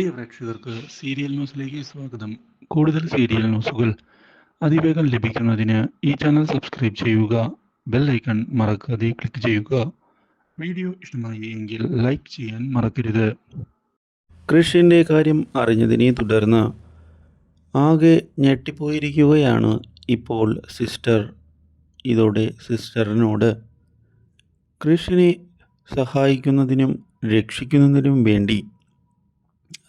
പ്രിയ പ്രേക്ഷകർക്ക് സീരിയൽ ന്യൂസിലേക്ക് സ്വാഗതം. കൂടുതൽ സീരിയൽ ന്യൂസുകൾ അതിവേഗം ലഭിക്കുന്നതിന് ഈ ചാനൽ സബ്സ്ക്രൈബ് ചെയ്യുക ബെൽ ഐക്കൺ മറക്കാതെ ക്ലിക്ക് ചെയ്യുക. വീഡിയോ ഇഷ്ടമായി എങ്കിൽ ലൈക്ക് ചെയ്യാൻ മറക്കരുത്. കൃഷിന്റെ കാര്യം അറിഞ്ഞതിനെ തുടർന്ന് ആകെ ഞെട്ടിപ്പോയിരിക്കുകയാണ് ഇപ്പോൾ സിസ്റ്റർ. ഇതോടെ സിസ്റ്ററിനോട് കൃഷിനെ സഹായിക്കുന്നതിനും രക്ഷിക്കുന്നതിനും വേണ്ടി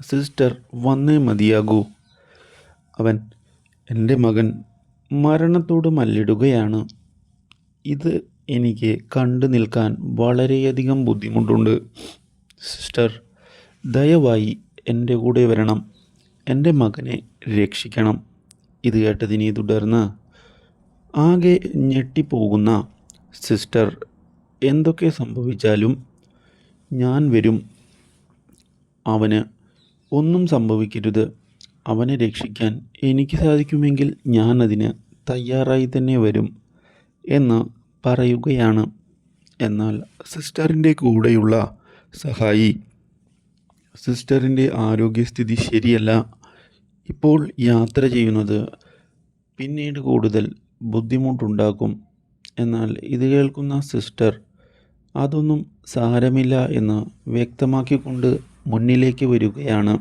സിസ്റ്റർ വന്നേ മതിയാകൂ. അവൻ എന്റെ മകൻ മരണത്തോട് മല്ലിടുകയാണ്. ഇത് എനിക്ക് കണ്ടു നിൽക്കാൻ വളരെയധികം ബുദ്ധിമുട്ടുണ്ട്. സിസ്റ്റർ ദയവായി എന്റെ കൂടെ വരണം. എന്റെ മകനെ രക്ഷിക്കണം. ഇത് കേട്ടതിനെ തുടർന്ന് ആകെ ഞെട്ടിപ്പോകുന്ന സിസ്റ്റർ എന്തൊക്കെ സംഭവിച്ചാലും ഞാൻ വരും. അവന് ഒന്നും സംഭവിക്കരുത്. അവനെ രക്ഷിക്കാൻ എനിക്ക് സാധിക്കുമെങ്കിൽ ഞാനതിന് തയ്യാറായി തന്നെ വരും എന്ന് പറയുകയാണ്. എന്നാൽ സിസ്റ്ററിന്റെ കൂടെയുള്ള സഹായി. സിസ്റ്ററിന്റെ ആരോഗ്യസ്ഥിതി ശരിയല്ല. ഇപ്പോൾ യാത്ര ചെയ്യുന്നത് പിന്നീട് കൂടുതൽ ബുദ്ധിമുട്ടുണ്ടാക്കും. എന്നാൽ ഇത് കേൾക്കുന്ന സിസ്റ്റർ അതൊന്നും സാരമില്ല എന്ന് വ്യക്തമാക്കിക്കൊണ്ട് മുന്നിലേക്ക് വരികയാണ്.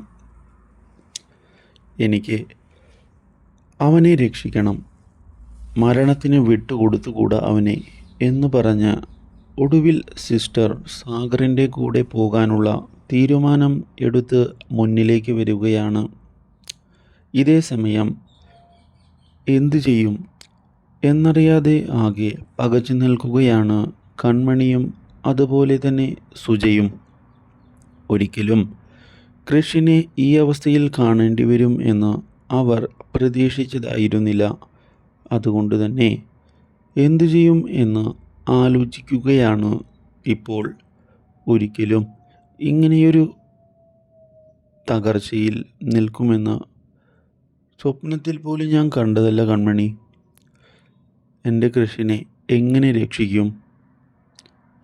എനിക്ക് അവനെ രക്ഷിക്കണം. മരണത്തിന് വിട്ടുകൊടുത്തുകൂടാ അവനെ എന്ന് പറഞ്ഞ ഒടുവിൽ സിസ്റ്റർ സാഗറിന്റെ കൂടെ പോകാനുള്ള തീരുമാനം എടുത്ത് മുന്നിലേക്ക് വരികയാണ്. ഇതേ സമയം എന്തു ചെയ്യും? എന്നറിയാതെ ആകെ പകച്ചു നിൽക്കുകയാണ് കൺമണിയും അതുപോലെ തന്നെ സുജയും. ഒരിക്കലും കൃഷിനെ ഈ അവസ്ഥയിൽ കാണേണ്ടി വരും എന്ന് അവർ പ്രതീക്ഷിച്ചതായിരുന്നില്ല. അതുകൊണ്ട് തന്നെ എന്തു ചെയ്യും എന്ന് ആലോചിക്കുകയാണ് ഇപ്പോൾ. ഒരിക്കലും ഇങ്ങനെയൊരു തകർച്ചയിൽ നിൽക്കുമെന്ന് സ്വപ്നത്തിൽ പോലും ഞാൻ കണ്ടതല്ല കൺമണി. എന്റെ കൃഷിനെ എങ്ങനെ രക്ഷിക്കും?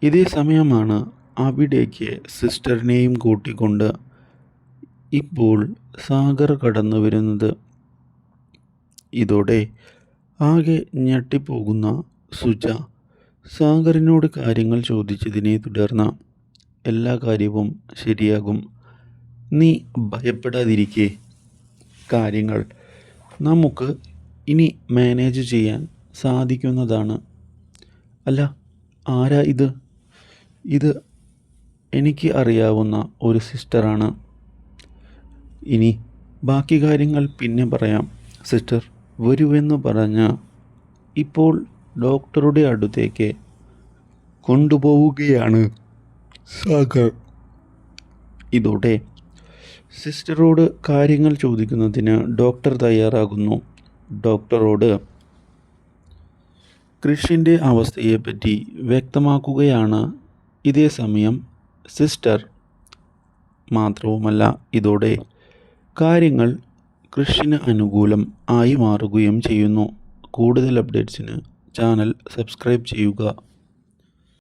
ഇതേ സമയമാണ് അവിടേക്ക് സിസ്റ്ററിനെയും കൂട്ടിക്കൊണ്ട് ഇപ്പോൾ സാഗർ കടന്നു വരുന്നത്. ഇതോടെ ആകെ ഞെട്ടിപ്പോകുന്ന സുജ സാഗറിനോട് കാര്യങ്ങൾ ചോദിച്ചതിനെ തുടർന്ന് എല്ലാ കാര്യവും ശരിയാകും. നീ ഭയപ്പെടാതിരിക്കേ. കാര്യങ്ങൾ നമുക്ക് ഇനി മാനേജ് ചെയ്യാൻ സാധിക്കുന്നതാണ്. അല്ല ആരാ ഇത്? ഇത് എനിക്ക് അറിയാവുന്ന ഒരു സിസ്റ്ററാണ്. ഇനി ബാക്കി കാര്യങ്ങൾ പിന്നെ പറയാം. സിസ്റ്റർ വരുവെന്ന് പറഞ്ഞ് ഇപ്പോൾ ഡോക്ടറുടെ അടുത്തേക്ക് കൊണ്ടുപോവുകയാണ്. സാഗർ. ഇതോടെ സിസ്റ്ററോട് കാര്യങ്ങൾ ചോദിക്കുന്നതിന് ഡോക്ടർ തയ്യാറാകുന്നു. ഡോക്ടറോട് കൃഷിന്റെ അവസ്ഥയെപ്പറ്റി വ്യക്തമാക്കുകയാണ്. ഇതേ സമയം സിസ്റ്റർ മാത്രവുമല്ല ഇതോടെ കാര്യങ്ങൾ കൃഷിന് അനുകൂലം ആയി മാറുകയും ചെയ്യുന്നു. കൂടുതൽ അപ്ഡേറ്റ്സിന് ചാനൽ സബ്സ്ക്രൈബ് ചെയ്യുക.